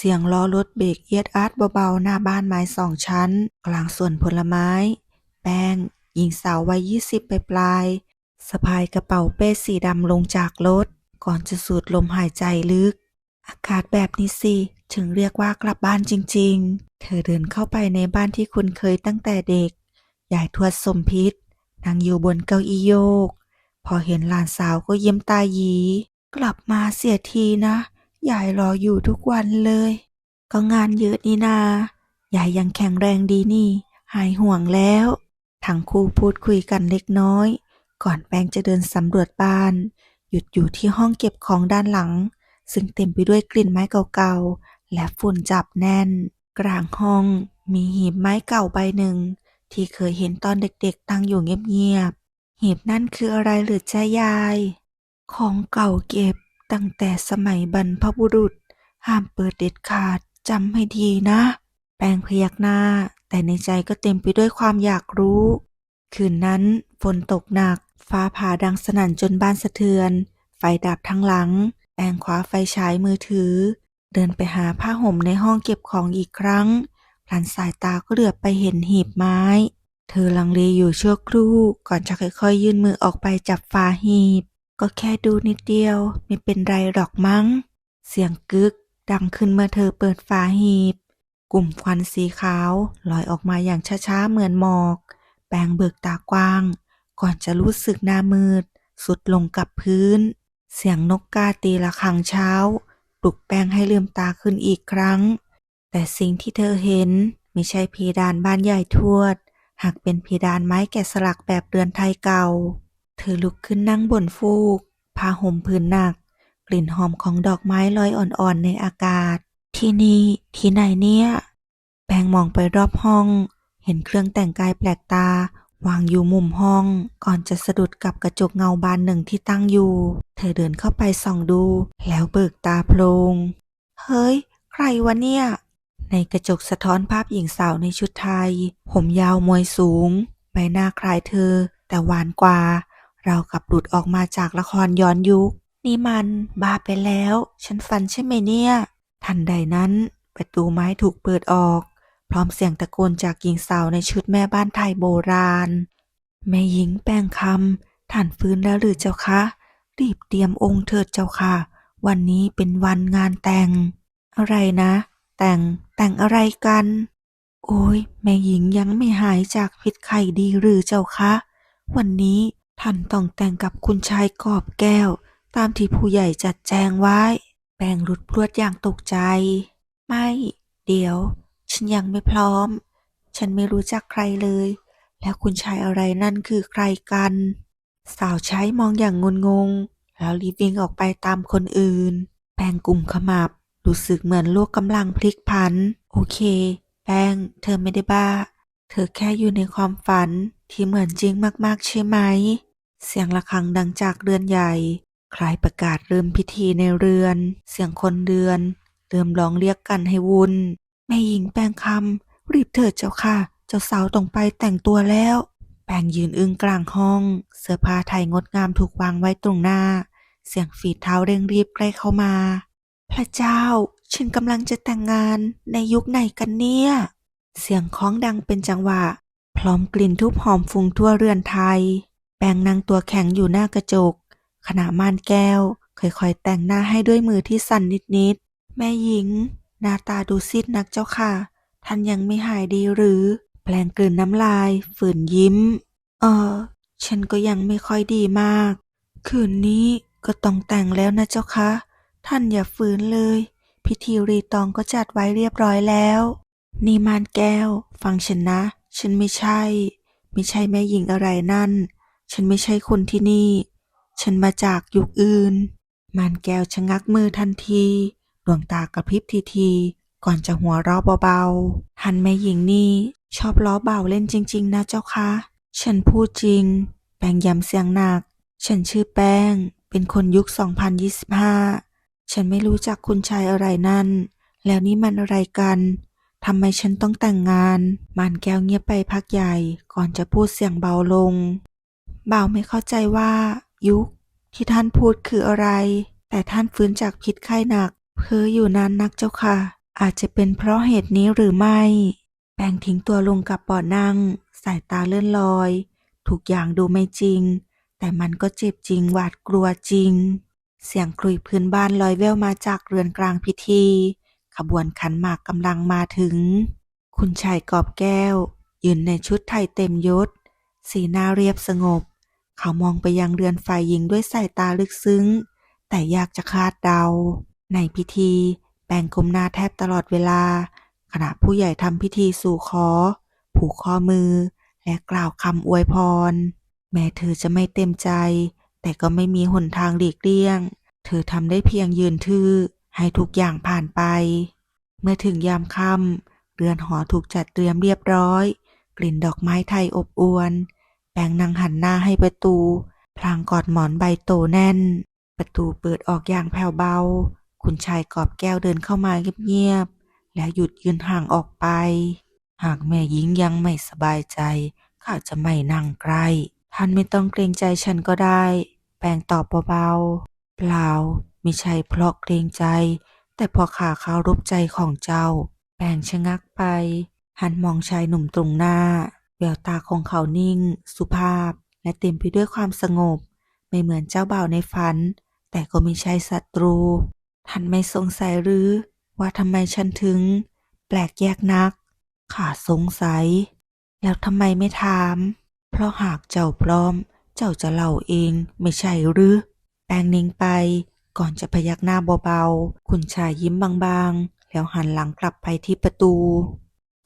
เสียงล้อรถเบรกเอียดอาดเบาๆ หน้าบ้านไม้สองชั้น กลางสวนผลไม้ แป้ง หญิงสาววัยยี่สิบปลายสะพายกระเป๋าเป้สีดำลงจากรถ ก่อนจะสูดลมหายใจลึก อากาศแบบนี้สิ ถึงเรียกว่ากลับบ้านจริงๆ เธอเดินเข้าไปในบ้านที่คุ้นเคยตั้งแต่เด็ก ยายทวดสมพิษนั่งอยู่บนเก้าอี้โยก พอเห็นหลานสาวก็ยิ้มตาหยี กลับมาเสียทีนะ ยายรออยู่ทุกวันเลย ก็งานเยอะนี่นา ยายยังแข็งแรงดีนี่ หายห่วงแล้ว ทั้งคู่พูดคุยกันเล็กน้อย ก่อนแปงจะเดินสำรวจบ้าน หยุดอยู่ที่ห้องเก็บของด้านหลัง ซึ่งเต็มไปด้วยกลิ่นไม้เก่าๆ และฝุ่นจับแน่น กลางห้องมีหีบไม้เก่าใบหนึ่ง ที่เคยเห็นตอนเด็กๆ ตั้งอยู่เงียบๆ หีบนั่นคืออะไรหรือจ้ายาย ของเก่าเก็บ ตั้งแต่สมัยบรรพบุรุษ ห้ามเปิดเด็ดขาดจำให้ดีนะ แปลงพยักหน้า แต่ในใจก็เต็มไปด้วยความอยากรู้ คืนนั้นฝนตกหนัก ฟ้าผ่าดังสนั่นจนบ้านสะเทือน ไฟดับทั้งหลัง แปงคว้าไฟฉายมือถือ เดินไปหาผ้าห่มในห้องเก็บของอีกครั้งพลันสายตาก็เหลือบไปเห็นหีบไม้ เธอลังเลอยู่ชั่วครู่ก่อนจะค่อยๆ ยื่นมือออกไปจับฝาหีบ ก็แค่ดูนิดเดียว ไม่เป็นไรหรอกมั้ง เสียงกึก ดังขึ้นเมื่อเธอเปิดฝาหีบ กลุ่มควันสีขาวลอยออกมาอย่างช้าๆ เหมือนหมอก แปงเบิกตากว้าง ก่อนจะรู้สึกหน้ามืด สุดลงกับพื้น เสียงนกกาตีละครังเช้า ปลุกแป้งให้ลืมตาขึ้นอีกครั้ง แต่สิ่งที่เธอเห็นไม่ใช่เพดานบ้านใหญ่ทวด หากเป็นเพดานไม้แกะสลักแบบเรือนไทยเก่า เธอลุกขึ้นนั่งบนฟูกผ้าห่มผืนหนัก กลิ่นหอมของดอกไม้ลอยอ่อนๆในอากาศ ที่นี่ที่ไหนเนี่ยแปงมองไปรอบห้อง เห็นเครื่องแต่งกายแปลกตา วางอยู่มุมห้อง ก่อนจะสะดุดกับกระจกเงาบานหนึ่งที่ตั้งอยู่ เธอเดินเข้าไปส่องดู แล้วเบิกตาโพลงเฮ้ย ใครวะเนี่ย ในกระจกสะท้อนภาพหญิงสาวในชุดไทย ผมยาวมวยสูง ใบหน้าคล้ายเธอ แต่หวานกว่า เรากับหลุดออกมาจากละครย้อนยุค นี่มันบ้าไปแล้ว ฉันฝันใช่ไหมเนี่ย ทันใดนั้น ประตูไม้ถูกเปิดออก พร้อมเสียงตะโกนจากหญิงสาวในชุดแม่บ้านไทยโบราณ แม่หญิงแป้งคำท่านฟื้นแล้วหรือเจ้าคะ รีบเตรียมองค์เถิดเจ้าค่ะ วันนี้เป็นวันงานแต่ง อะไรนะ แต่งแต่งอะไรกัน โอ้ยแม่หญิงยังไม่หายจากพิษไข้ดีหรือเจ้าคะ วันนี้ ท่านต้องแต่งกับคุณชายกอบแก้ว ตามที่ผู้ใหญ่จัดแจงไว้ แปงรุดพรวดอย่างตกใจ ไม่ เดี๋ยว ฉันยังไม่พร้อม ฉันไม่รู้จักใครเลย แล้วคุณชายอะไรนั่นคือใครกัน สาวใช้มองอย่างงุนงง แล้วรีบวิ่งออกไปตามคนอื่น แปงกลุ่มขมับ รู้สึกเหมือนโลกกำลังพลิกผัน โอเค แปงเธอไม่ได้บ้า เธอแค่อยู่ในความฝันที่เหมือนจริงมากๆใช่ไหม เสียงะระฆังดังจากเรือนใหญ่ คล้ายประกาศเริ่มพิธีในเรือน เสียงคนเรือน เริ่มร้องเรียกกันให้วุ่นแม่หญิงแป้งคำรีบเถิดเจ้าค่ะ เจ้าสาวต้องไปแต่งตัวแล้ว แป้งยืนอึ้งกลางห้อง เสื้อผ้าไทยงดงามถูกวางไว้ตรงหน้า เสียงฝีเท้าเร่งรีบใกล้เข้ามา พระเจ้า ฉันกำลังจะแต่งงานในยุคไหนกันเนี่ย เสียงคล้องดังเป็นจังหวะ พร้อมกลิ่นทูบหอมฟุ้งทั่วเรือนไทย แปงนางตัวแข็งอยู่หน้ากระจก ขณะม่านแก้วค่อยๆแต่งหน้าให้ด้วยมือที่สั่นนิดๆ แม่หญิง หน้าตาดูซีดนักเจ้าค่ะ ท่านยังไม่หายดีหรือ แปลงกลืนน้ำลาย ฝืนยิ้ม เออ ฉันก็ยังไม่ค่อยดีมาก คืนนี้ก็ต้องแต่งแล้วนะเจ้าคะ ท่านอย่าฝืนเลย พิธีรีตองก็จัดไว้เรียบร้อยแล้ว นี่มานแก้ว ฟังฉันนะ ฉันไม่ใช่ ไม่ใช่แม่หญิงอะไรนั่น ฉันไม่ใช่คนที่นี่ ฉันมาจากยุคอื่น มานแก้วชะงักมือทันที ดวงตากระพริบทีทีๆก่อนจะหัวเราะเบาๆหันแม่หญิงนี่ชอบล้อเบาเล่นจริง ๆ นะเจ้าคะ ฉันพูดจริง แป้งย้ำเสียงหนัก ฉันชื่อแป้ง เป็นคนยุค 2025 ฉันไม่รู้จักคุณชายอะไรนั่น แล้วนี่มันอะไรกันทำไมฉันต้องแต่งงานมานแก้วเงียบไปพักใหญ่ ก่อนจะพูดเสียงเบาลง บาไม่เข้าใจว่ายุคที่ท่านพูดคืออะไร แต่ท่านฟื้นจากพิษไข้หนักเพ้ออยู่นานนักเจ้าค่ะ อาจจะเป็นเพราะเหตุนี้หรือไม่ แปงทิ้งตัวลงกับเบาะนั่ง สายตาเลื่อนลอย ทุกอย่างดูไม่จริง แต่มันก็เจ็บจริงหวาดกลัวจริง เสียงกลุยพื้นบ้านลอยแว่วมาจากเรือนกลางพิธี ขบวนขันหมากกำลังมาถึง คุณชายกอบแก้ว ยืนในชุดไทยเต็มยศ สีหน้าเรียบสงบ เขามองไปยังเรือนฝ่ายหญิงด้วยสายตาลึกซึ้ง แต่ยากจะคาดเดา ในพิธีแปงก้มหน้าแทบตลอดเวลา ขณะผู้ใหญ่ทำพิธีสู่ขอ ผูกข้อมือ และกล่าวคำอวยพร แม้เธอจะไม่เต็มใจ แต่ก็ไม่มีหนทางหลีกเลี่ยง เธอทำได้เพียงยืนทื่อ ให้ทุกอย่างผ่านไป เมื่อถึงยามค่ำเรือนหอถูกจัดเตรียมเรียบร้อย กลิ่นดอกไม้ไทยอบอวล แปงนั่งหันหน้าให้ประตู พลางกอดหมอนใบโตแน่น ประตูเปิดออกอย่างแผ่วเบา คุณชายกอบแก้วเดินเข้ามาเงียบๆ แล้วหยุดยืนห่างออกไป หากแม่หญิงยังไม่สบายใจ ข้าจะไม่นั่งใกล้ ท่านไม่ต้องเกรงใจฉันก็ได้ แปงตอบเบาๆ เปล่า ไม่ใช่เพราะเกรงใจ แต่พราะข้าเคารพใจของเจ้า แปงชะงักไป หันมองชายหนุ่มตรงหน้า แววตาของเขานิ่ง สุภาพ และเต็มไปด้วยความสงบ ไม่เหมือนเจ้าบ่าวในฝัน แต่ก็ไม่ใช่ศัตรู ท่านไม่สงสัยหรือ ว่าทำไมฉันถึง แปลกแยกนัก ข้าสงสัย แล้วทำไมไม่ถาม เพราะหากเจ้าพร้อม เจ้าจะเล่าเองไม่ใช่หรือ แปงนิ่งไป ก่อนจะพยักหน้าเบาๆ คุณชายยิ้มบางๆ แล้วหันหลังกลับไปที่ประตู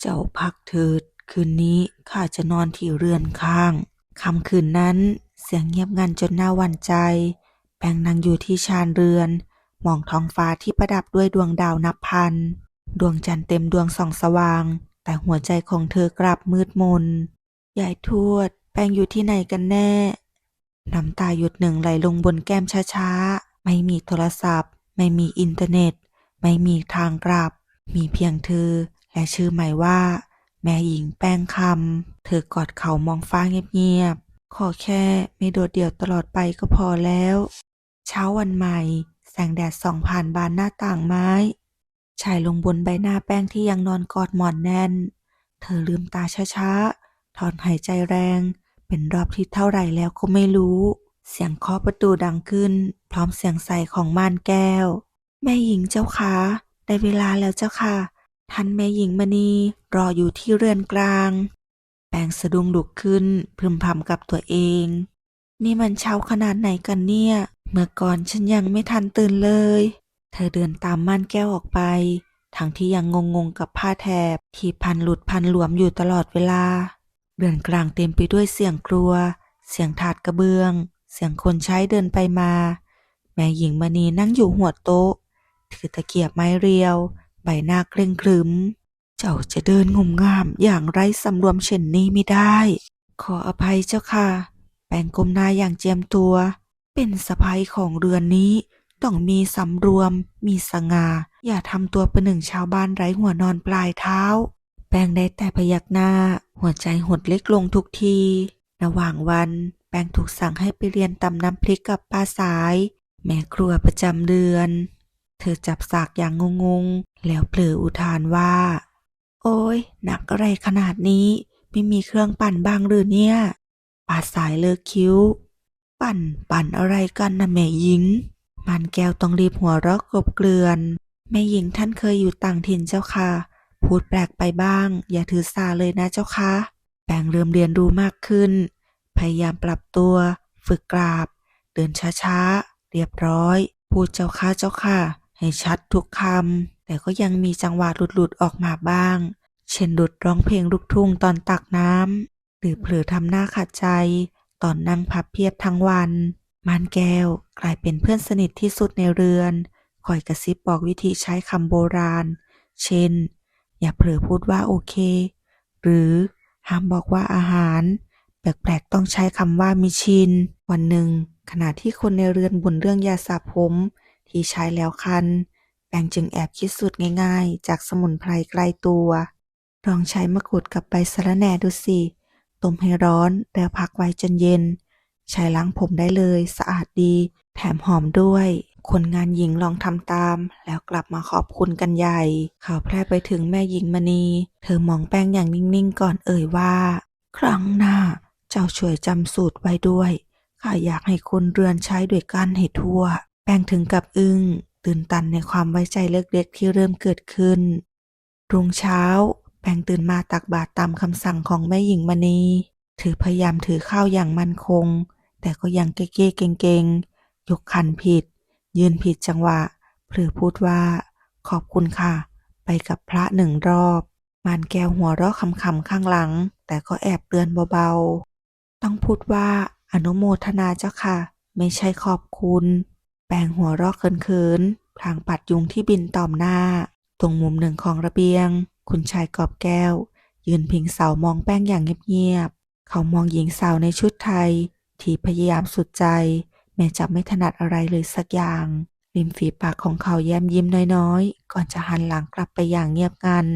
เจ้าพักเถิด คืนนี้ข้าจะนอนที่เรือนข้างค่ำคืนนั้นเสียงเงียบงันจนน่าหวั่นใจ แปงนั่งอยู่ที่ชานเรือน มองท้องฟ้าที่ประดับด้วยดวงดาวนับพัน ดวงจันทร์เต็มดวงส่องสว่าง แต่หัวใจของเธอกลับมืดมนยายทวด แปงอยู่ที่ไหนกันแน่ น้ำตาหยดหนึ่งไหลลงบนแก้มช้าๆ ไม่มีโทรศัพท์ ไม่มีอินเทอร์เน็ต ไม่มีทางกลับ มีเพียงเธอ และชื่อหมายว่า แม่หญิงแป้งคำ เธอกอดเขามองฟ้าเงียบๆ ขอแค่ไม่โดดเดี่ยวตลอดไปก็พอแล้ว เช้าวันใหม่ แสงแดดส่องผ่านบานหน้าต่างไม้ชายลงบนใบหน้าแป้งที่ยังนอนกอดหมอนแน่น เธอลืมตาช้าๆ ถอนหายใจแรง เป็นรอบที่เท่าไหร่แล้วก็ไม่รู้ เสียงเคาะประตูดังขึ้น พร้อมเสียงใส่ของม่านแก้ว แม่หญิงเจ้าคะได้เวลาแล้วเจ้าค่ะ ท่านแม่หญิงมณีรออยู่ที่เรือนกลาง แปงสะดุ้งลุกขึ้นพึมพำกับตัวเอง นี่มันเช้าขนาดไหนกันเนี่ย เมื่อก่อนฉันยังไม่ทันตื่นเลย เธอเดินตามม่านแก้วออกไป ทั้งที่ยังงงๆกับผ้าแถบที่พันหลุดพันหลวมอยู่ตลอดเวลา เรือนกลางเต็มไปด้วยเสียงกลัว เสียงถาดกระเบื้อง เสียงคนใช้เดินไปมา แม่หญิงมณีนั่งอยู่หัวโต๊ะ ถือตะเกียบไม้เรียว ใบหน้าเคร่งครึม เจ้าจะเดินงมงามอย่างไร้สำรวมเช่นนี้ไม่ได้ ขออภัยเจ้าค่ะ แปงก้มหน้าอย่างเจียมตัว เป็นสะพายของเรือนนี้ ต้องมีสำรวม มีสง่า อย่าทำตัวเป็นหนึ่งชาวบ้านไร้หัวนอนปลายเท้า แปงได้แต่พยักหน้า หัวใจหดเล็กลงทุกที ระหว่างวัน แปงถูกสั่งให้ไปเรียนตำน้ำพริกกับป้าสาย แม่ครัวประจำเดือน เธอจับสากอย่างงงๆ แล้วเปลืออุทานว่า โอ้ยหนักอะไรขนาดนี้ ไม่มีเครื่องปั่นบ้างหรือเนี่ยป้าสายเลิกคิ้ว ปั่นปั่นอะไรกันนะแม่หญิง มันแก้วต้องรีบหัวเราะกบเกลือนแม่หญิงท่านเคยอยู่ต่างถิ่นเจ้าค่ะ พูดแปลกไปบ้าง อย่าถือสาเลยนะเจ้าค่ะแปงเริ่มเรียนรู้มากขึ้น พยายามปรับตัว ฝึกกราบ เดินช้าๆ เรียบร้อย พูดเจ้าค่ะเจ้าค่ะ ให้ชัดทุกคำแต่ก็ยังมีจังหวะหลุดๆออกมาบ้าง เช่นหลุดร้องเพลงลูกทุ่งตอนตักน้ำหรือเผลอทำหน้าขัดใจ ตอนนั่งพับเพียบทั้งวันมานแก้วกลายเป็นเพื่อนสนิทที่สุดในเรือน คอยกระซิบบอกวิธีใช้คำโบราณ เช่น อย่าเผลอพูดว่าโอเค หรือห้ามบอกว่าอาหาร แปลกๆต้องใช้คำว่ามิชิน วันหนึ่ง ขณะที่คนในเรือนบ่นเรื่องยาสระผม ที่ใช้แล้วคัน แปงจึงแอบคิดสูตรง่ายๆ จากสมุนไพรใกล้ตัวลองใช้มะกรูดกับใบสะระแหน่ดูสิ ต้มให้ร้อนแล้วพักไว้จนเย็น ใช้ล้างผมได้เลย สะอาดดี แถมหอมด้วย คนงานหญิงลองทำตาม แล้วกลับมาขอบคุณกันใหญ่ ข่าวแพร่ไปถึงแม่หญิงมณี เธอมองแป้งอย่างนิ่งๆ ก่อนเอ่ยว่า ครั้งหน้า เจ้าช่วยจำสูตรไว้ด้วย ข้าอยากให้คนเรือนใช้ด้วยกันให้ทั่ว แป้งถึงกับอึง้งตื่นตันในความไว้ใจเล็กๆที่เริ่มเกิดขึ้น รุ่งเช้า แป้งตื่นมาตักบาตรตามคำสั่งของแม่หญิงมณี ถือพยายามถือข้าวอย่างมั่นคง แต่ก็ยังเก้ๆเก่งๆ ยกขันผิด ยืนผิดจังหวะเผลอพูดว่า ขอบคุณค่ะ ไปกับพระหนึ่งรอบ มานแก้วหัวเราะคำๆข้างหลัง แต่ก็แอบเตือนเบาๆ ต้องพูดว่าอนุโมทนาเจ้าค่ะ ไม่ใช่ขอบคุณ ปลงหัวเราะเขินๆพลางปัดยุงที่บินตอมหน้า ตรงมุมหนึ่งของระเบียง คุณชายกอบแก้ว ยืนพิงเสามองแป้งอย่างเงียบๆ เขามองหญิงสาวในชุดไทย ที่พยายามสุดใจ แม้จะไม่ถนัดอะไรเลยสักอย่าง ริมฝีปากของเขาแย้มยิ้มน้อยๆ ก่อนจะหันหลังกลับไปอย่างเงียบงัน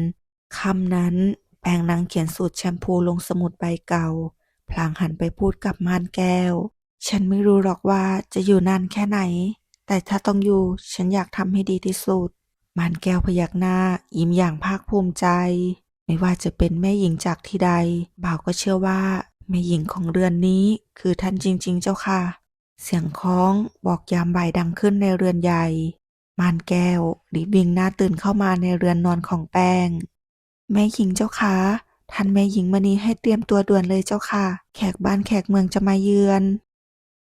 คำนั้นแป้งนั่งเขียนสูตรแชมพูลงสมุดใบเก่า พลางหันไปพูดกับม่านแก้ว ฉันไม่รู้หรอกว่าจะอยู่นานแค่ไหน แต่ถ้าต้องอยู่ฉันอยากทำให้ดีที่สุด มานแก้วพยักหน้า ยิ้มอย่างภาคภูมิใจ ไม่ว่าจะเป็นแม่หญิงจากที่ใด บ่าวก็เชื่อว่าแม่หญิงของเรือนนี้คือท่านจริง ๆ เจ้าค่ะ เสียงคล้องบอกยามบ่ายดังขึ้นในเรือนใหญ่ มานแก้วรีบวิ่งหน้าตื่นเข้ามาในเรือนนอนของแป้ง แม่หญิงเจ้าค่ะท่านแม่หญิงมณีให้เตรียมตัวด่วนเลยเจ้าค่ะ แขกบ้านแขกเมืองจะมาเยือน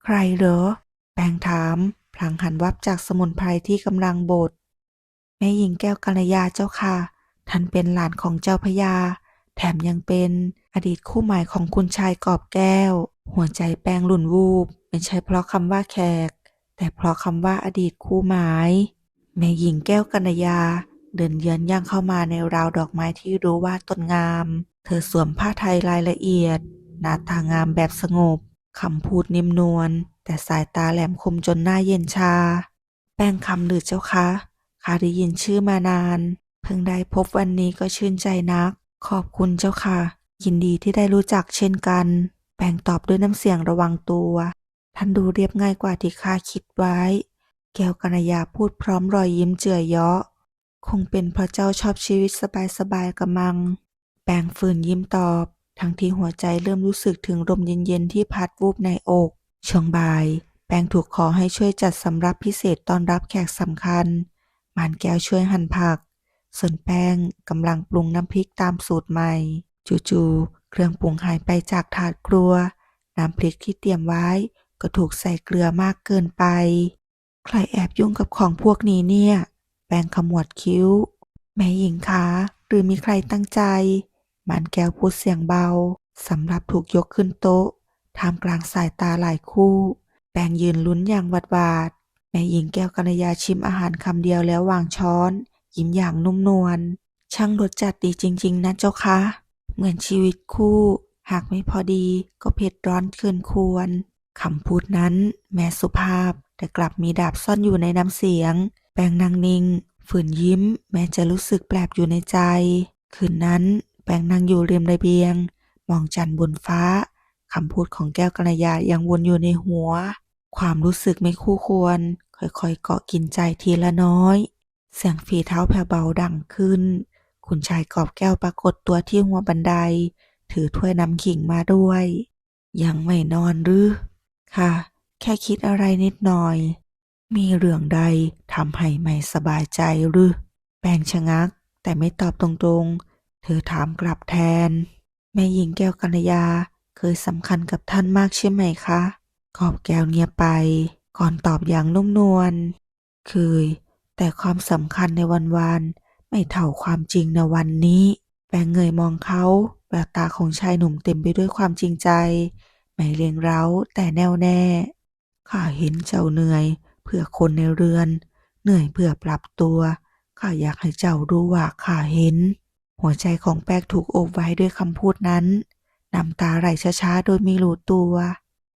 ใครเหรอ แปงถาม พลางหันวับจากสมุนไพรที่กำลังบดแม่หญิงแก้วกัลยาเจ้าค่ะ ท่านเป็นหลานของเจ้าพญา แถมยังเป็นอดีตคู่หมายของคุณชายกอบแก้ว หัวใจแป้งหลุนวูบไม่ใช่เพราะคำว่าแขก แต่เพราะคำว่าอดีตคู่หมาย แม่หญิงแก้วกัญญาเดินเยือนย่างเข้ามาในราวดอกไม้ที่รู้ว่าต้นงาม เธอสวมผ้าไทยรายละเอียด หน้าตางามแบบสงบคำพูดนิ่มนวล แต่สายตาแหลมคมจนหน้าเย็นชา แป้งคำหรือเจ้าคะข้าได้ยินชื่อมานาน เพิ่งได้พบวันนี้ก็ชื่นใจนัก ขอบคุณเจ้าค่ะ ยินดีที่ได้รู้จักเช่นกัน แป้งตอบด้วยน้ำเสียงระวังตัว ท่านดูเรียบง่ายกว่าที่ข้าคิดไว้ แก้วกัญญาพูดพร้อมรอยยิ้มเจือเยาะ คงเป็นเพราะเจ้าชอบชีวิตสบายๆกับมัง แปลงฝืนยิ้มตอบ ทั้งที่หัวใจเริ่มรู้สึกถึงลมเย็นๆที่พัดวูบในอก ช่วงบ่าย แปงถูกขอให้ช่วยจัดสำรับพิเศษต้อนรับแขกสำคัญ มานแก้วช่วยหั่นผัก ส่วนแป้งกำลังปรุงน้ำพริกตามสูตรใหม่ จู่ๆเครื่องปรุงหายไปจากถาดครัว น้ำพริกที่เตรียมไว้ ก็ถูกใส่เกลือมากเกินไป ใครแอบยุ่งกับของพวกนี้เนี่ย แปงขมวดคิ้ว แม่หญิงคะ หรือมีใครตั้งใจมันแก้วพูดเสียงเบาสำหรับถูกยกขึ้นโต๊ะ ท่ามกลางสายตาหลายคู่ แปงยืนลุ้นอย่างหวาดหวาด แม่หญิงแก้วกัญญาชิมอาหารคำเดียวแล้ววางช้อน ยิ้มอย่างนุ่มนวล ช่างรสจัดดีจริง ๆ นะเจ้าคะ เหมือนชีวิตคู่ หากไม่พอดีก็เผ็ดร้อนเกินควรคำพูดนั้น แม้สุภาพแต่กลับมีดาบซ่อนอยู่ในน้ำเสียง แปงนางนิ่ง ฝืนยิ้ม แม้จะรู้สึกแปลบอยู่ในใจ คืนนั้น แปงนั่งอยู่ริมระเบียง มองจันทร์บนฟ้า คำพูดของแก้วกัญญายังวนอยู่ในหัว ความรู้สึกไม่คู่ควร ค่อยๆ เกาะกินใจทีละน้อย เสียงฝีเท้าแผ่วเบาดังขึ้น คุณชายกอบแก้วปรากฏตัวที่หัวบันได ถือถ้วยน้ำขิงมาด้วย ยังไม่นอนหรือ ค่ะ แค่คิดอะไรนิดหน่อย มีเรื่องใดทำให้ไม่สบายใจหรือ แปงชะงัก แต่ไม่ตอบตรงๆ เธอถามกลับแทน แม่หญิงแก้วกัญญา เคยสำคัญกับท่านมากใช่ไหมคะกอบแก้วเงียบไป ก่อนตอบอย่างนุ่มนวล เคย แต่ความสำคัญในวันวานไม่เท่าความจริงในวันนี้ แปงเงยมองเขาแววตาของชายหนุ่มเต็มไปด้วยความจริงใจ ไม่เลียงเร้าแต่แน่วแน่ ข้าเห็นเจ้าเหนื่อย เพื่อคนในเรือน เหนื่อยเพื่อปรับตัว ข้าอยากให้เจ้ารู้ว่าข้าเห็น หัวใจของแป๊กถูกโอบไว้ด้วยคำพูดนั้น น้ำตาไหลช้าๆ โดยไม่รู้ตัว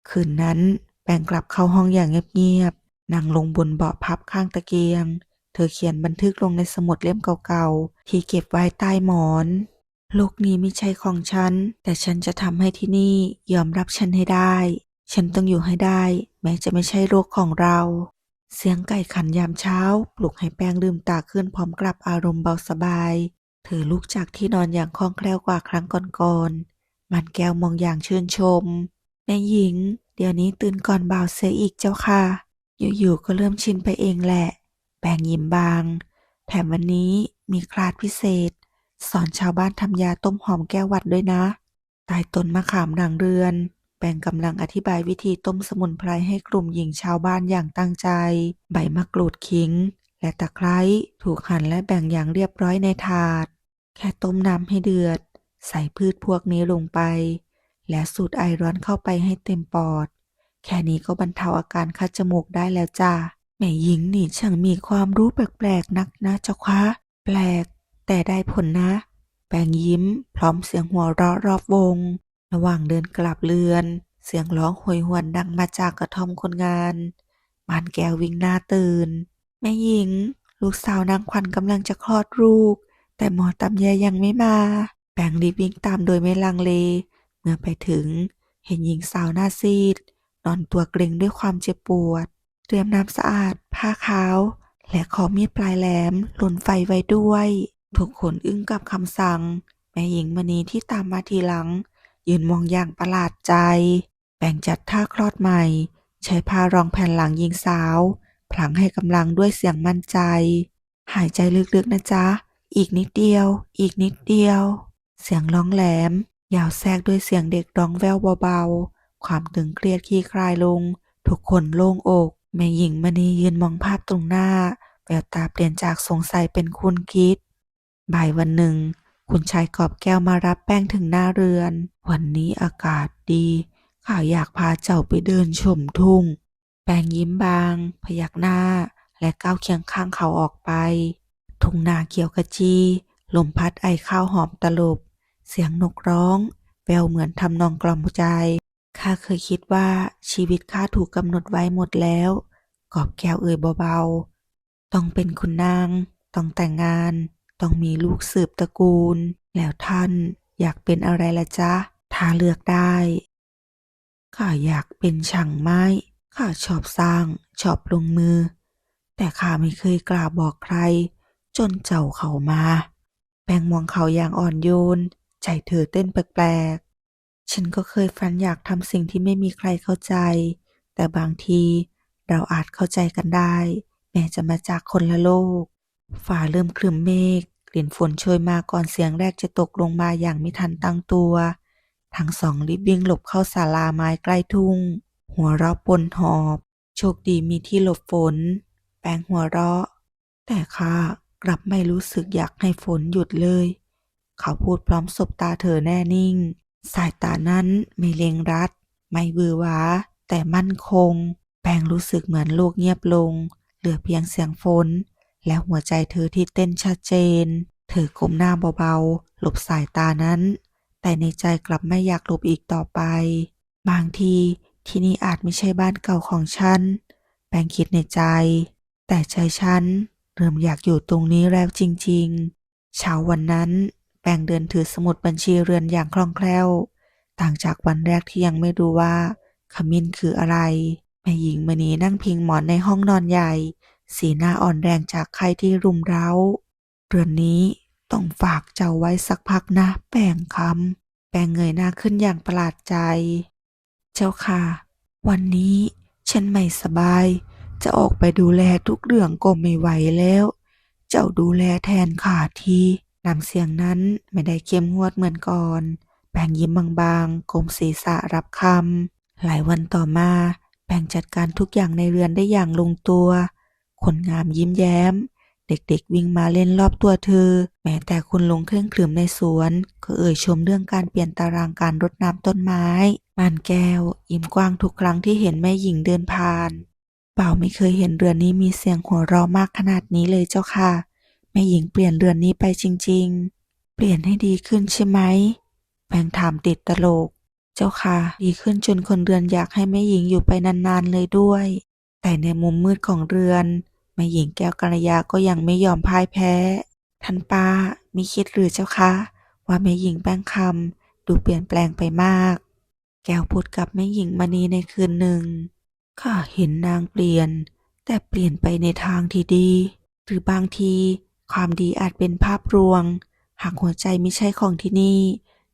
คืนนั้นแปงกลับเข้าห้องอย่างเงียบๆ นั่งลงบนเบาะพับข้างตะเกียง เธอเขียนบันทึกลงในสมุดเล่มเก่าๆ ที่เก็บไว้ใต้หมอน โลกนี้ไม่ใช่ของฉัน แต่ฉันจะทำให้ที่นี่ยอมรับฉันให้ได้ ฉันต้องอยู่ให้ได้ แม้จะไม่ใช่โลกของเรา เสียงไก่ขันยามเช้า ปลุกให้แป้งลืมตาขึ้นพร้อมกลับอารมณ์เบาสบาย เธอลุกจากที่นอนอย่างคล่องแคล่วกว่าครั้งก่อนๆ มันแก้วมองอย่างชื่นชม แม่หญิง เดี๋ยวนี้ตื่นก่อนบ่าวเสียอีกเจ้าค่ะ อยู่ๆก็เริ่มชินไปเองแหละแป้งยิ้มบาง แถมวันนี้มีคลาสพิเศษ สอนชาวบ้านทำยาต้มหอมแก้หวัดด้วยนะใต้ต้นมะขามหลังเรือนแปงกำลังอธิบายวิธีต้มสมุนไพรให้กลุ่มหญิงชาวบ้านอย่างตั้งใจ ใบมะกรูดขิง และตะไคร้ถูกหั่นและแบ่งอย่างเรียบร้อยในถาด แค่ต้มน้ำให้เดือด ใส่พืชพวกนี้ลงไป และสูดไอร้อนเข้าไปให้เต็มปอด แค่นี้ก็บรรเทาอาการคัดจมูกได้แล้วจ้าแม่หญิงนี่ช่างมีความรู้แปลกๆนักนะเจ้าคะ แปลก แต่ได้ผลนะ แปงยิ้ม พร้อมเสียงหัวเราะรอบวง ระหว่างเดินกลับเรือน เสียงร้องโหยหวนดังมาจากกระท่อมคนงานมานแก้ววิ่งหน้าตื่น แม่หญิง ลูกสาวนางขวัญกำลังจะคลอดลูก แต่หมอตำแยยังไม่มา แปงรีบวิ่งตามโดยไม่ลังเล เมื่อไปถึง เห็นหญิงสาวหน้าซีด นอนตัวเกร็งด้วยความเจ็บปวด เตรียมน้ำสะอาด ผ้าขาว และขอมีดปลายแหลมหล่นไฟไว้ด้วย ทุกคนอึ้งกับคำสั่ง แม่หญิงมณีที่ตามมาทีหลัง ยืนมองอย่างประหลาดใจแบ่งจัดท่าคลอดใหม่ ใช้ผ้ารองแผ่นหลังหญิงสาว พลางให้กำลังด้วยเสียงมั่นใจ หายใจลึกๆนะจ๊ะ อีกนิดเดียว อีกนิดเดียว เสียงร้องแหลม ยาวแทรกด้วยเสียงเด็กร้องแววเบาๆ ความตึงเครียดคลี่คลายลง ทุกคนโล่งอกแม่หญิงมณียืนมองภาพตรงหน้า แววตาเปลี่ยนจากสงสัยเป็นคุณคิด บ่ายวันหนึ่ง คุณชายกอบแก้วมารับแป้งถึงหน้าเรือน วันนี้อากาศดีข้าอยากพาเจ้าไปเดินชมทุ่ง แป้งยิ้มบาง พยักหน้า และก้าวเคียงข้างเขาออกไป ทุ่งนาเขียวขจีลมพัดไอข้าวหอมตลบ เสียงนกร้องแววเหมือนทำนองกล่อมใจ ข้าเคยคิดว่าชีวิตข้าถูกกำหนดไว้หมดแล้ว กอบแก้วเอ่ยเบาๆ ต้องเป็นคุณนาง ต้องแต่งงาน ต้องมีลูกสืบตระกูล แล้วท่านอยากเป็นอะไรละจ๊ะ ถ้าเลือกได้ ข้าอยากเป็นช่างไม้ ข้าชอบสร้าง ชอบลงมือ แต่ข้าไม่เคยกล้าบอกใคร จนเจ้าเข้ามา แปงมองเขาอย่างอ่อนโยน ใจเธอเต้นแปลกๆ ฉันก็เคยฝันอยากทำสิ่งที่ไม่มีใครเข้าใจ แต่บางทีเราอาจเข้าใจกันได้ แม้จะมาจากคนละโลกฟ้าเริ่มครึ้มเมฆกลิ่นฝนโชยมาก่อนเสียงแรกจะตกลงมาอย่างไม่ทันตั้งตัว ทั้งสองรีบวิ่งหลบเข้าศาลาไม้ใกล้ทุ่ง หัวเราะปนหอบ โชคดีมีที่หลบฝน แปงหัวเราะ แต่ข้ากลับไม่รู้สึกอยากให้ฝนหยุดเลย เขาพูดพร้อมสบตาเธอแน่นิ่ง สายตานั้นไม่เลงรัด ไม่บือหวา แต่มั่นคง แปงรู้สึกเหมือนโลกเงียบลง เหลือเพียงเสียงฝน และหัวใจเธอที่เต้นชัดเจน เธอก้มหน้าเบาๆ หลบสายตานั้น แต่ในใจกลับไม่อยากหลบอีกต่อไป บางทีที่นี่อาจไม่ใช่บ้านเก่าของฉัน แปงคิดในใจ แต่ใจฉันเริ่มอยากอยู่ตรงนี้แล้วจริงๆ เช้าวันนั้น แปงเดินถือสมุดบัญชีเรือนอย่างคล่องแคล่ว ต่างจากวันแรกที่ยังไม่รู้ว่าขมิ้นคืออะไร แม่หญิงมณีนั่งพิงหมอนในห้องนอนใหญ่ สีหน้าอ่อนแรงจากไข้ที่รุมเร้า เรือนนี้ต้องฝากเจ้าไว้สักพักนะแปงคำแปงเงยหน้าขึ้นอย่างประหลาดใจ เจ้าค่ะ วันนี้ฉันไม่สบาย จะออกไปดูแลทุกเรื่องก็ไม่ไหวแล้ว เจ้าดูแลแทนข้าที น้ำเสียงนั้นไม่ได้เข้มงวดเหมือนก่อน แปงยิ้มบางๆก้มศีรษะรับคำหลายวันต่อมา แปงจัดการทุกอย่างในเรือนได้อย่างลงตัว คนงามยิ้มแย้ม เด็กๆวิ่งมาเล่นรอบตัวเธอ แม้แต่คุณลุงเครื่องครึมในสวน ก็เอ่ยชมเรื่องการเปลี่ยนตารางการรดน้ำต้นไม้มานแก้ว ยิ้มกว้างทุกครั้งที่เห็นแม่หญิงเดินผ่านเป่าไม่เคยเห็นเรือนนี้มีเสียงหัวเราะมากขนาดนี้เลยเจ้าค่ะ แม่หญิงเปลี่ยนเรือนนี้ไปจริง ๆ เปลี่ยนให้ดีขึ้นใช่ไหมแปงถามติดตลก เจ้าค่ะ ดีขึ้นจนคนเรือนอยากให้แม่หญิงอยู่ไปนานๆเลยด้วย แต่ในมุมมืดของเรือน แม่หญิงแก้วกัลยาก็ยังไม่ยอมพ่ายแพ้ ท่านป้ามีคิดหรือเจ้าคะ ว่าแม่หญิงแป้งคำดูเปลี่ยนแปลงไปมาก แก้วพูดกับแม่หญิงมณีในคืนหนึ่งข้าเห็นนางเปลี่ยน แต่เปลี่ยนไปในทางที่ดี หรือบางที ความดีอาจเป็นภาพลวง หากหัวใจไม่ใช่ของที่นี่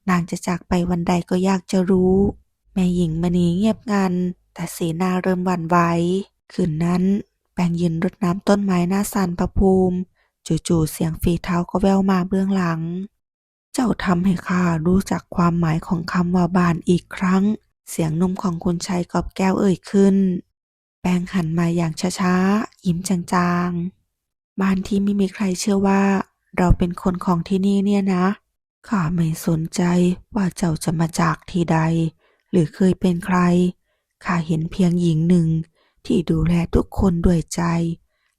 นางจะจากไปวันใดก็ยากจะรู้ แม่หญิงมณีเงียบงัน แต่สีหน้าเริ่มหวั่นไหวคืนนั้น แปงยืนรดน้ำต้นไม้หน้าศาลพระภูมิ จู่ๆเสียงฝีเท้าก็แว่วมาเบื้องหลัง เจ้าทำให้ข้ารู้จักความหมายของคำว่าบานอีกครั้ง เสียงนุ่มของคุณชายกอบแก้วเอ่ยขึ้น แปงหันมาอย่างช้าๆ ยิ้มจางๆ บ้านที่ไม่มีใครเชื่อว่า เราเป็นคนของที่นี่เนี่ยนะ ข้าไม่สนใจว่าเจ้าจะมาจากที่ใด หรือเคยเป็นใคร ข้าเห็นเพียงหญิงหนึ่ง ที่ดูแลทุกคนด้วยใจ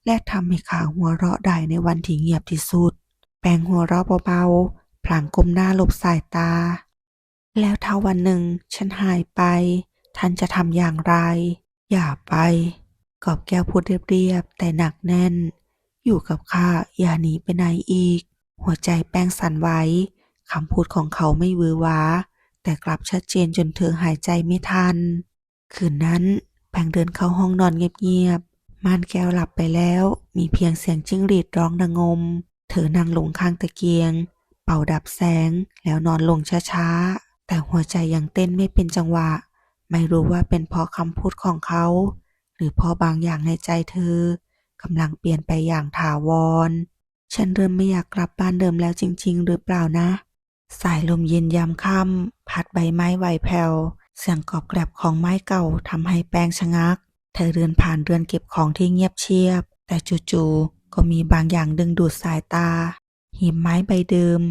และทำให้ข้าหัวเราะได้ในวันที่เงียบที่สุด แปงหัวเราะเบาๆ พลางก้มหน้าหลบสายตา แล้วถ้าวันหนึ่งฉันหายไป ท่านจะทำอย่างไร อย่าไป กอบแก้วพูดเรียบๆ แต่หนักแน่น อยู่กับข้าอย่าหนีไปไหนอีก หัวใจแป้งสั่นไหวคำพูดของเขาไม่วือหวาแต่กลับชัดเจนจนเธอหายใจไม่ทัน คืนนั้นแปงเดินเข้าห้องนอนเงียบๆม่านแก้วหลับไปแล้ว มีเพียงเสียงจิ้งหรีดร้องระงม เธอนั่งลงข้างตะเกียง เป่าดับแสงแล้วนอนลงช้าๆ แต่หัวใจยังเต้นไม่เป็นจังหวะ ไม่รู้ว่าเป็นเพราะคำพูดของเขา หรือเพราะบางอย่างในใจเธอ กำลังเปลี่ยนไปอย่างถาวร ฉันเริ่มไม่อยากกลับบ้านเดิมแล้วจริง ๆ หรือเปล่านะ สายลมเย็นยามค่ำพัดใบไม้ไหวแผ่วเสียงกรอบแกรบของไม้เก่าทำให้แป้งชะงัก เธอเดินผ่านเรือนเก็บของที่เงียบเชียบ แต่จู่ๆก็มีบางอย่างดึงดูดสายตาหีบไม้ใบเดิม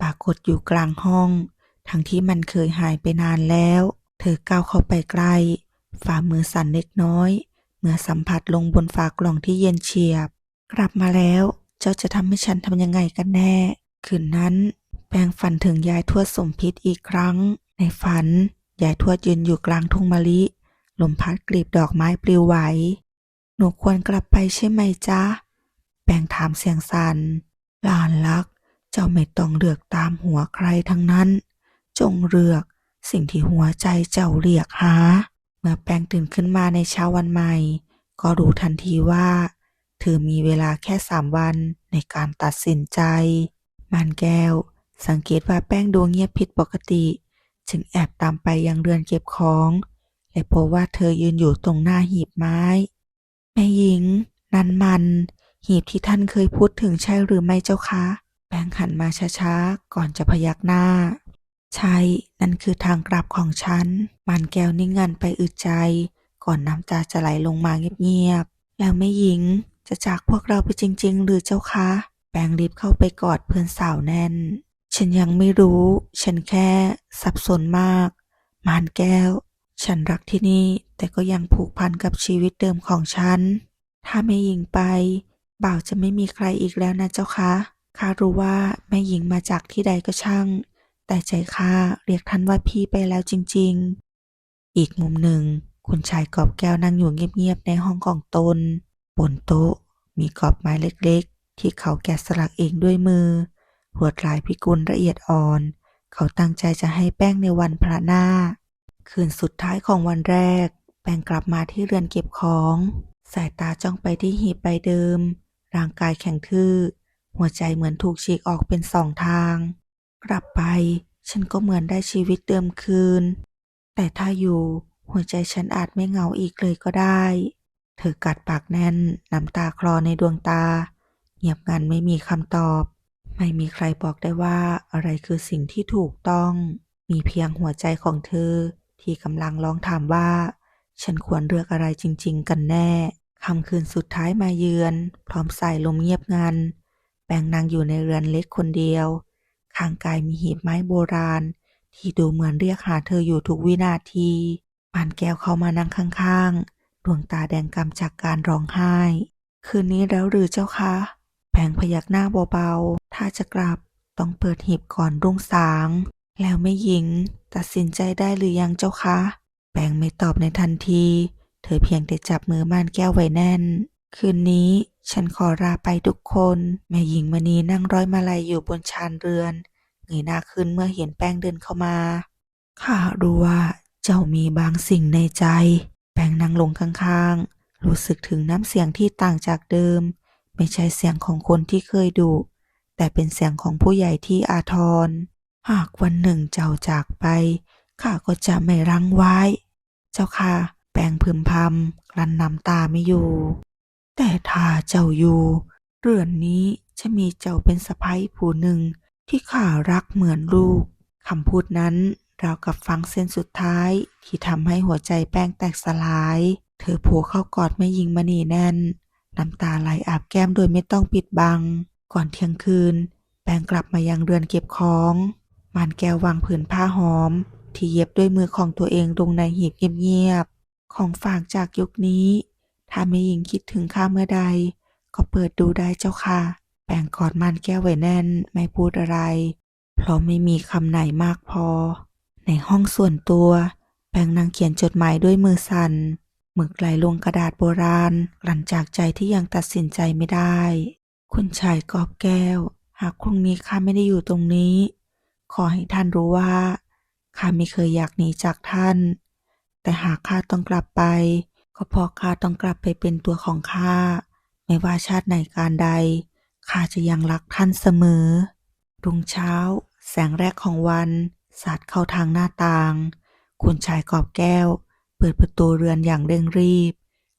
ปรากฏอยู่กลางห้อง ทั้งที่มันเคยหายไปนานแล้ว เธอก้าวเข้าไปใกล้ฝ่ามือสั่นเล็กน้อย เมื่อสัมผัสลงบนฝากล่องที่เย็นเฉียบ กลับมาแล้ว เจ้าจะทำให้ฉันทำยังไงกันแน่ คืนนั้น แปลงฝันถึงยายทวดสมพิษอีกครั้ง ในฝัน ยายทวดยืนอยู่กลางทุ่งมะลิ ลมพัดกลีบดอกไม้ปลิวไหว หนูควรกลับไปใช่ไหมจ๊ะ แปลงถามเสียงสัน่นหลานรัก เจ้าไม่ต้องเลือกตามหัวใครทั้งนั้น จงเลือกสิ่งที่หัวใจเจ้าเรียกหา เมื่อแป้งตื่นขึ้นมาในเช้าวันใหม่ ก็รู้ทันทีว่า เธอมีเวลาแค่สามวันในการตัดสินใจ มานแก้ว สังเกตว่าแป้งดวงเงียบผิดปกติ จึงแอบตามไปยังเรือนเก็บของ และพบว่าเธอยืนอยู่ตรงหน้าหีบไม้ แม่หญิง นั่นมัน หีบที่ท่านเคยพูดถึงใช่หรือไม่เจ้าคะ แป้งหันมาช้าๆ ก่อนจะพยักหน้า ใช่ นั่นคือทางกลับของฉันมันแก้วนิ่งงันไปอึดใจ ก่อนน้ำตาจะไหลลงมาเงียบๆ แล้วแม่หญิงจะจากพวกเราไปจริง ๆ หรือเจ้าคะ แปงรีบเข้าไปกอดเพื่อนสาวแน่น ฉันยังไม่รู้ ฉันแค่สับสนมาก มานแก้ว ฉันรักที่นี่ แต่ก็ยังผูกพันกับชีวิตเดิมของฉัน ถ้าแม่หญิงไป บ่าวจะไม่มีใครอีกแล้วนะเจ้าคะข้ารู้ว่าแม่หญิงมาจากที่ใดก็ช่าง แต่ใจข้าเรียกท่านว่าพี่ไปแล้วจริง ๆ อีกมุมหนึ่ง คุณชายกอบแก้วนั่งอยู่เงียบๆในห้องของตน บนโต๊ะ มีกรอบไม้เล็กๆ ที่เขาแกะสลักเองด้วยมือลวดลายพิกุลละเอียดอ่อน เขาตั้งใจจะให้แป้งในวันพระหน้า คืนสุดท้ายของวันแรก แป้งกลับมาที่เรือนเก็บของ สายตาจ้องไปที่หีบใบเดิม ร่างกายแข็งทื่อ หัวใจเหมือนถูกฉีกออกเป็นสองทาง กลับไป ฉันก็เหมือนได้ชีวิตเดิมคืน แต่ถ้าอยู่หัวใจฉันอาจไม่เหงาอีกเลยก็ได้ เธอกัดปากแน่นน้ำตาคลอในดวงตา เงียบงันไม่มีคำตอบ ไม่มีใครบอกได้ว่าอะไรคือสิ่งที่ถูกต้อง มีเพียงหัวใจของเธอ ที่กำลังร้องถามว่า ฉันควรเลือกอะไรจริง ๆ กันแน่คำคืนสุดท้ายมาเยือน พร้อมสายลมเงียบงัน แปงนางอยู่ในเรือนเล็กคนเดียว ข้างกายมีหีบไม้โบราณ ที่ดูเหมือนเรียกหาเธออยู่ทุกวินาทีปานแก้วเข้ามานั่งข้างๆ ดวงตาแดงกำจากการร้องไห้ คืนนี้แล้วหรือเจ้าคะแปงพยักหน้าเบาๆ ถ้าจะกลับต้องเปิดหีบก่อนรุ่งสาง แล้วไม่หญิง ตัดสินใจได้หรือยังเจ้าคะ แปงไม่ตอบในทันที เธอเพียงแต่จับมือม่านแก้วไว้แน่น คืนนี้ฉันขอลาไปทุกคน แม่หญิงมณีนั่งร้อยมาลัยอยู่บนชานเรือนเงยหน้าขึ้นเมื่อเห็นแป้งเดินเข้ามาข้ารู้ว่าเจ้ามีบางสิ่งในใจ แป้งนั่งลงข้างๆ รู้สึกถึงน้ำเสียงที่ต่างจากเดิม ไม่ใช่เสียงของคนที่เคยดุ แต่เป็นเสียงของผู้ใหญ่ที่อาทร หากวันหนึ่งเจ้าจากไปข้าก็จะไม่รั้งไว้ เจ้าค่ะ แปลงพึมพำกลั้นน้ำตาไม่อยู่ แต่ถ้าเจ้าอยู่ เรือนนี้จะมีเจ้าเป็นสะพ้ยผู้หนึ่งที่ข้ารักเหมือนลูกคำพูดนั้นราวกับฟังเส้นสุดท้ายที่ทำให้หัวใจแป้งแตกสลาย เธอผูกเข้ากอดแม่ยิงมณีแน่น น้ำตาไหลอาบแก้มโดยไม่ต้องปิดบัง ก่อนเที่ยงคืน แป้งกลับมายังเรือนเก็บของ มานแก้ววางผืนผ้าหอม ที่เย็บด้วยมือของตัวเองลงในหีบเงียบๆของฝากจากยุคนี้ ถ้าแม่หญิงคิดถึงข้าเมื่อใด ก็เปิดดูได้เจ้าค่ะ แป้งกอดมันแก้วไว้แน่นไม่พูดอะไร เพราะไม่มีคำไหนมากพอ ในห้องส่วนตัว แป้งนั่งเขียนจดหมายด้วยมือสั่นหมึกไหลลงกระดาษโบราณกลั่นจากใจที่ยังตัดสินใจไม่ได้ คุณชายกอบแก้ว หากพรุ่งนี้ข้าไม่ได้อยู่ตรงนี้ ขอให้ท่านรู้ว่าข้าไม่เคยอยากหนีจากท่าน แต่หากข้าต้องกลับไป ก็เพราะข้าต้องกลับไปเป็นตัวของข้าไม่ว่าชาติไหนการใดข้าจะยังรักท่านเสมอ รุ่งเช้า แสงแรกของวัน สาดเข้าทางหน้าต่าง คุณชายกอบแก้ว เปิดประตูเรือนอย่างเร่งรีบ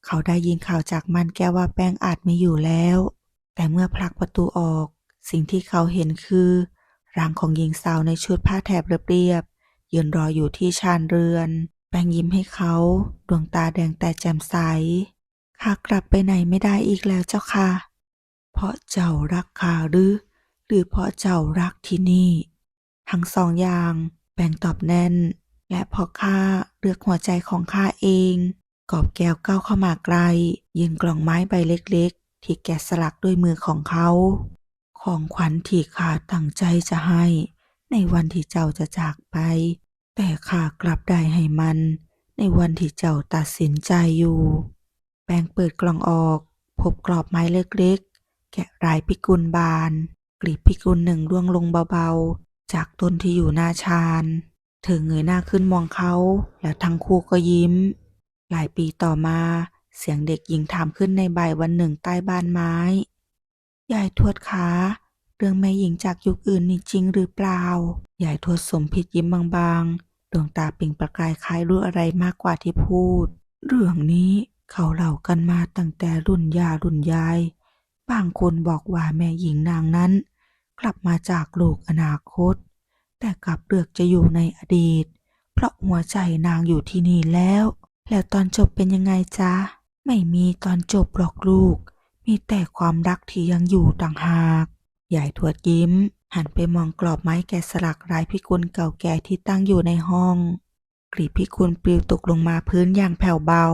เขาได้ยินข่าวจากมันแก้วว่าแป้งอาจไม่อยู่แล้ว แต่เมื่อผลักประตูออก สิ่งที่เขาเห็นคือร่างของหญิงสาวในชุดผ้าแถบเรียบๆยืนรออยู่ที่ชานเรือน แปงยิ้มให้เขาดวงตาแดงแต่แจ่มใสข้ากลับไปไหนไม่ได้อีกแล้วเจ้าค่ะ เพราะเจ้ารักข้าหรือ หรือเพราะเจ้ารักที่นี่ ทั้งสองอย่างแปงตอบแน่น และเพราะข้าเลือกหัวใจของข้าเอง กอบแก้วก้าวเข้ามาใกล ยืนกล่องไม้ใบเล็กๆ ที่แกะสลักด้วยมือของเขา ของขวัญที่ข้าตั้งใจจะให้ ในวันที่เจ้าจะจากไป แต่ข้ากลับได้ให้มัน ในวันที่เจ้าตัดสินใจอยู่ แปงเปิดกล่องออก พบกรอบไม้เล็กๆ แกะรายพิกุลบาน กลีบพิกุลหนึ่งร่วงลงเบาๆ จากต้นที่อยู่หน้าชานเธอเงยหน้าขึ้นมองเขา แล้วทั้งคู่ก็ยิ้ม หลายปีต่อมา เสียงเด็กหญิงถามขึ้นในบ่ายวันหนึ่งใต้บ้านไม้ ยายทวดคะ รื่องแม่หญิงจากยุคอื่นนี่จริงหรือเปล่า ยายทวดสมพิษยิ้มบางๆ ดวงตาเปล่งประกายคล้ายรู้อะไรมากกว่าที่พูด เรื่องนี้เขาเล่ากันมาตั้งแต่รุ่นย่ารุ่นยาย บางคนบอกว่าแม่หญิงนางนั้น กลับมาจากโลกอนาคต แต่กลับเลือกจะอยู่ในอดีต เพราะหัวใจนางอยู่ที่นี่แล้ว แล้วตอนจบเป็นยังไงจ๊ะ ไม่มีตอนจบหรอกลูก มีแต่ความรักที่ยังอยู่ต่างหาก ยายทวดยิ้ม หันไปมองกรอบไม้แกะสลักลายพิกุลเก่าแก่ที่ตั้งอยู่ในห้อง กลีบพิกุลปลิวตกลงมาพื้นอย่างแผ่วเบา